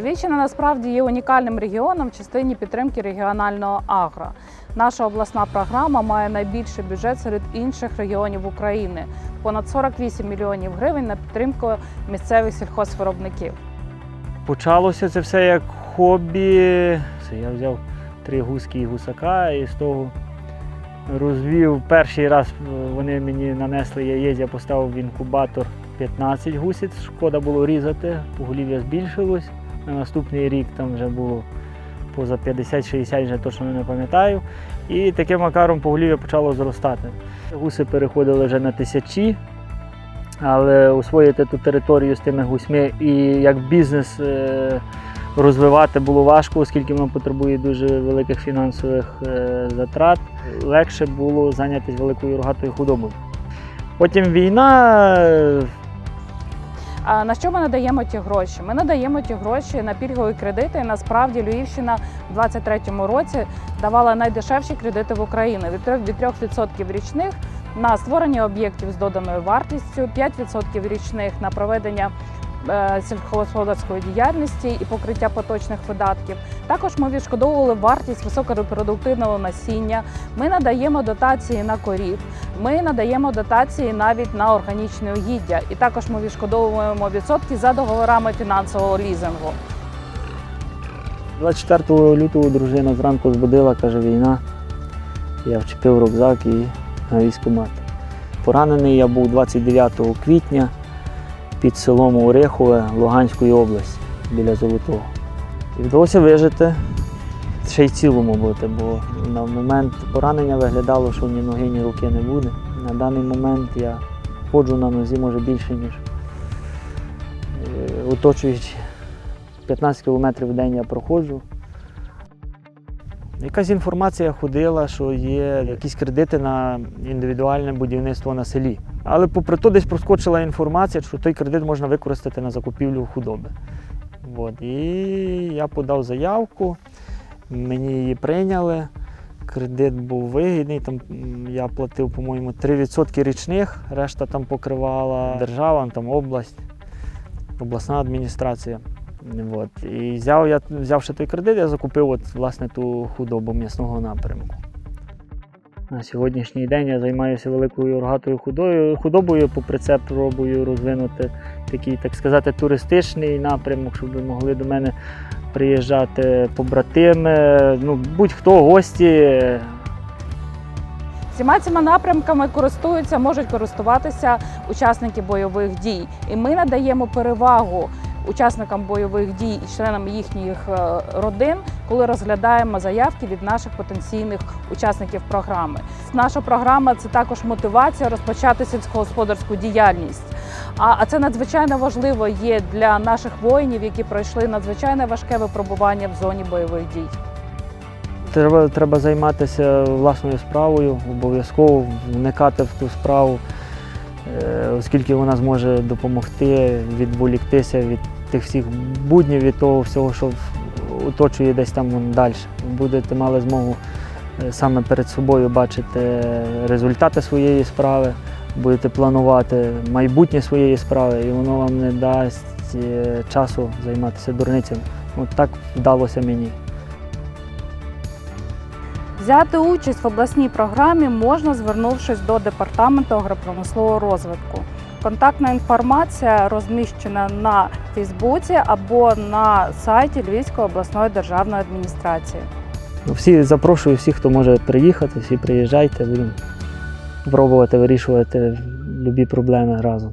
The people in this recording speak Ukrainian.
Львівщина насправді є унікальним регіоном в частині підтримки регіонального агро. Наша обласна програма має найбільший бюджет серед інших регіонів України понад 48 мільйонів гривень на підтримку місцевих сільхозвиробників. Почалося це все як хобі. Я взяв три гуски і гусака і з того розвів. Перший раз е, вони мені нанесли яєць, я поставив в інкубатор 15 гусиць. Шкода було різати, поголів'я збільшилось. На наступний рік там вже було поза 50-60, вже точно не пам'ятаю. І таким макаром поголів'я почало зростати. Гуси переходили вже на тисячі, але освоїти ту територію з тими гусьми і як бізнес е, розвивати було важко, оскільки воно потребує дуже великих фінансових е, затрат. Легше було зайнятися великою рогатою худобою. Потім війна, на що ми надаємо ті гроші? Ми надаємо ті гроші на пільгові кредити. І насправді Львівщина в 2023 році давала найдешевші кредити в Україні від 3%, від 3% річних на створення об'єктів з доданою вартістю, 5% річних на проведення сільськогосподарської діяльності і покриття поточних видатків. Також ми відшкодовували вартість високорепродуктивного насіння. Ми надаємо дотації на корів. Ми надаємо дотації навіть на органічне угіддя, і також ми відшкодовуємо відсотки за договорами фінансового лізингу. 24 лютого дружина зранку збудила, каже, війна. Я вчепив рюкзак і на військкомат. Поранений я був 29 квітня під селом Орехове Луганської області біля Золотого. І вдалося вижити, ще й цілому бути, бо на момент поранення виглядало, що ні ноги, ні руки не буде. На даний момент я ходжу на нозі може більше, ніж е, оточуючи 15 кілометрів в день я проходжу. Якась інформація ходила, що є якісь кредити на індивідуальне будівництво на селі. Але попри то десь проскочила інформація, що той кредит можна використати на закупівлю худоби. От. І я подав заявку, мені її прийняли. Кредит був вигідний. Там я платив, по-моєму, 3% річних, решта там покривала держава, там область, обласна адміністрація. От. І взяв я, взявши той кредит, я закупив от, власне, ту худобу м'ясного напрямку. На сьогоднішній день я займаюся великою рогатою худобою, попри це пробую розвинути такий, так сказати, туристичний напрямок, щоб могли до мене приїжджати побратими, ну, будь-хто, гості. Всіма цими напрямками користуються, можуть користуватися учасники бойових дій. І ми надаємо перевагу учасникам бойових дій і членам їхніх е, родин, коли розглядаємо заявки від наших потенційних учасників програми. Наша програма це також мотивація розпочати сільськогосподарську діяльність. А, це надзвичайно важливо є для наших воїнів, які пройшли надзвичайно важке випробування в зоні бойових дій. Треба, треба займатися власною справою, обов'язково вникати в ту справу, оскільки вона зможе допомогти відволіктися від тих всіх буднів, від того всього, що оточує десь там далі. Будете мали змогу е, саме перед собою бачити результати своєї справи, будете планувати майбутнє своєї справи, і воно вам не дасть е, часу займатися дурницями. От так вдалося мені. Взяти участь в обласній програмі можна, звернувшись до департаменту агропромислового розвитку. Контактна інформація розміщена на Фейсбуці або на сайті Львівської обласної державної адміністрації. Ну, Всі запрошую всіх, хто може приїхати, всі приїжджайте, будемо пробувати вирішувати любі проблеми разом.